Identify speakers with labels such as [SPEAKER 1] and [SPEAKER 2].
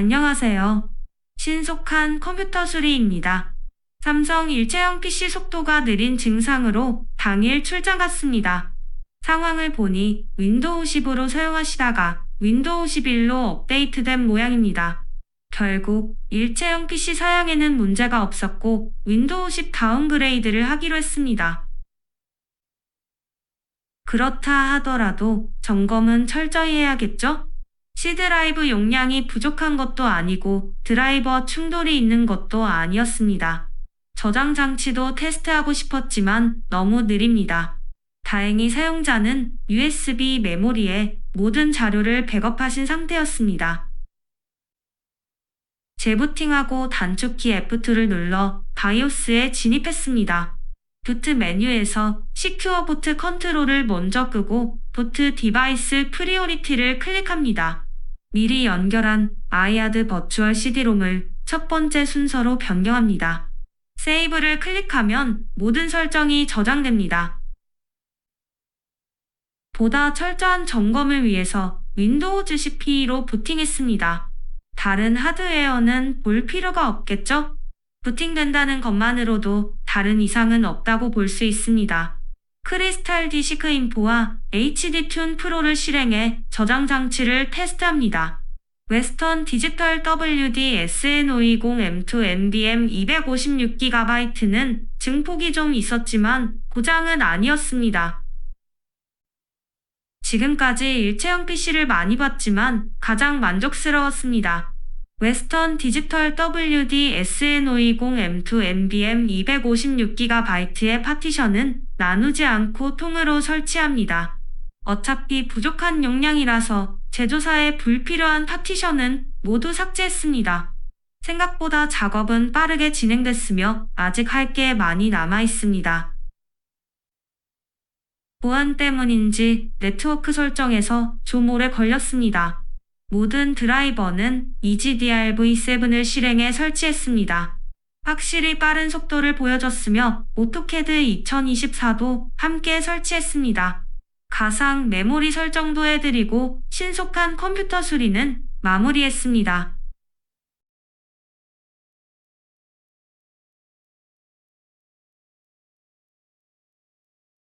[SPEAKER 1] 안녕하세요. 신속한 컴퓨터 수리입니다. 삼성 일체형 PC 속도가 느린 증상으로 당일 출장 갔습니다. 상황을 보니 윈도우 10으로 사용하시다가 윈도우 11로 업데이트된 모양입니다. 결국 일체형 PC 사양에는 문제가 없었고 윈도우 10 다운그레이드를 하기로 했습니다. 그렇다 하더라도 점검은 철저히 해야겠죠? C 드라이브 용량이 부족한 것도 아니고 드라이버 충돌이 있는 것도 아니었습니다. 저장 장치도 테스트하고 싶었지만 너무 느립니다. 다행히 사용자는 USB 메모리에 모든 자료를 백업하신 상태였습니다. 재부팅하고 단축키 F2를 눌러 바이오스에 진입했습니다. 부트 메뉴에서 시큐어 부트 컨트롤을 먼저 끄고 부트 디바이스 프리오리티를 클릭합니다. 미리 연결한 아이아드 버추얼 CD롬을 첫 번째 순서로 변경합니다. 세이브를 클릭하면 모든 설정이 저장됩니다. 보다 철저한 점검을 위해서 윈도우즈 CP로 부팅했습니다. 다른 하드웨어는 볼 필요가 없겠죠? 부팅된다는 것만으로도 다른 이상은 없다고 볼 수 있습니다. 크리스탈 디시크 인포와 HD 튠 프로를 실행해 저장 장치를 테스트합니다. 웨스턴 디지털 WD SN520M2 NBM 256GB는 증폭이 좀 있었지만 고장은 아니었습니다. 지금까지 일체형 PC를 많이 봤지만 가장 만족스러웠습니다. 웨스턴 디지털 WD SN520M2 NBM 256GB의 파티션은 나누지 않고 통으로 설치합니다. 어차피 부족한 용량이라서 제조사에 불필요한 파티션은 모두 삭제했습니다. 생각보다 작업은 빠르게 진행됐으며 아직 할 게 많이 남아 있습니다. 보안 때문인지 네트워크 설정에서 좀 오래 걸렸습니다. 모든 드라이버는 E EGDRv7을 실행해 설치했습니다. 확실히 빠른 속도를 보여줬으며 오토캐드 2024도 함께 설치했습니다. 가상 메모리 설정도 해드리고 신속한 컴퓨터 수리는 마무리했습니다.